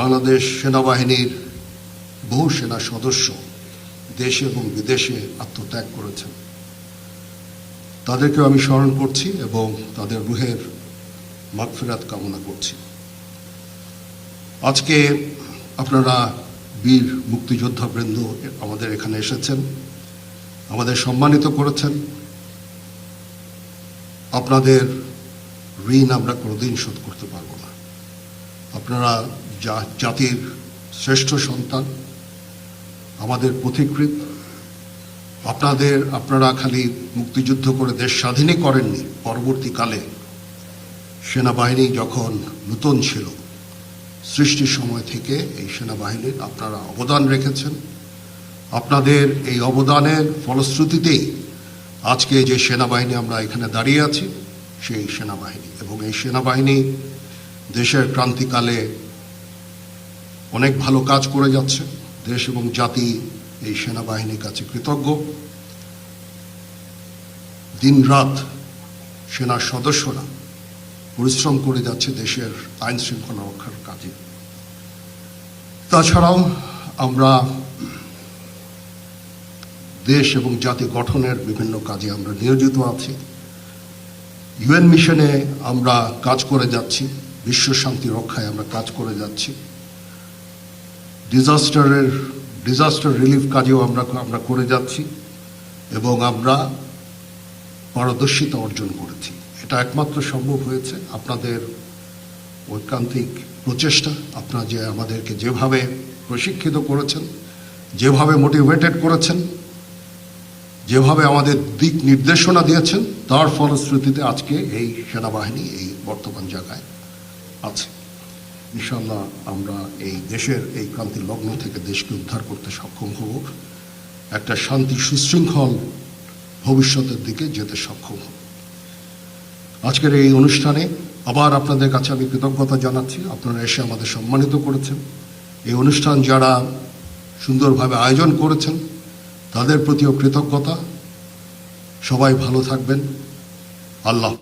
বাংলাদেশ সেনাবাহিনীর বহু সেনা সদস্য দেশে এবং বিদেশে আত্মত্যাগ করেছেন। তাদেরকেও আমি স্মরণ করছি এবং তাদের রুহের মাগফিরাত কামনা করছি। আজকে আপনারা বীর মুক্তিযোদ্ধা বৃন্দ আমাদের এখানে এসেছেন, আমাদের সম্মানিত করেছেন। আপনাদের ঋণ আমরা কোনোদিন শোধ করতে পারব না। আপনারা জাতির শ্রেষ্ঠ সন্তান, আমাদের পথিকৃত আপনাদের, আপনারা খালি মুক্তিযুদ্ধ করে দেশ স্বাধীনই করেননি, পরবর্তীকালে সেনাবাহিনী যখন নূতন ছিল, সৃষ্টির সময় থেকে এই সেনাবাহিনীর আপনারা অবদান রেখেছেন। আপনাদের এই অবদানের ফলশ্রুতিতেই আজকে যে সেনাবাহিনী আমরা এখানে দাঁড়িয়ে আছি, সেই সেনাবাহিনী। এবং এই সেনাবাহিনী দেশের ক্রান্তিকালে অনেক ভালো কাজ করে যাচ্ছে। দেশ এবং জাতি এই সেনাবাহিনীর কাছে কৃতজ্ঞ। দিনরাত সেনার সদস্যরা পরিশ্রম করে যাচ্ছে দেশের আইন শৃঙ্খলা রক্ষার কাজে। তাছাড়াও আমরা দেশ এবং জাতি গঠনের বিভিন্ন কাজে আমরা নিয়োজিত আছি। ইউএন মিশনে আমরা কাজ করে যাচ্ছি। বিশ্ব শান্তি রক্ষায় আমরা কাজ করে যাচ্ছি। ডিজাস্টারের ডিজাস্টার রিলিফ কাজেও আমরা আমরা করে যাচ্ছি এবং আমরা পারদর্শিতা অর্জন করেছি। এটা একমাত্র সম্ভব হয়েছে আপনাদের ঐকান্তিক প্রচেষ্টা। আপনারা যে আমাদেরকে যেভাবে প্রশিক্ষিত করেছেন, যেভাবে মোটিভেটেড করেছেন, যেভাবে আমাদের দিক নির্দেশনা দিয়েছেন, তার ফলশ্রুতিতে আজকে এই সেনাবাহিনী এই বর্তমান জায়গায় আছে। ইনশাল্লাহ আমরা এই দেশের এই ক্রান্তি লগ্ন থেকে দেশকে উদ্ধার করতে সক্ষম হব। একটা শান্তি সুশৃঙ্খল ভবিষ্যতের দিকে যেতে সক্ষম হব। আজকের এই অনুষ্ঠানে আবার আপনাদের কাছে আমি কৃতজ্ঞতা জানাচ্ছি। আপনারা এসে আমাদের সম্মানিত করেছেন। এই অনুষ্ঠান যারা সুন্দরভাবে আয়োজন করেছেন, তাদের প্রতিও কৃতজ্ঞতা। সবাই ভালো থাকবেন। আল্লাহ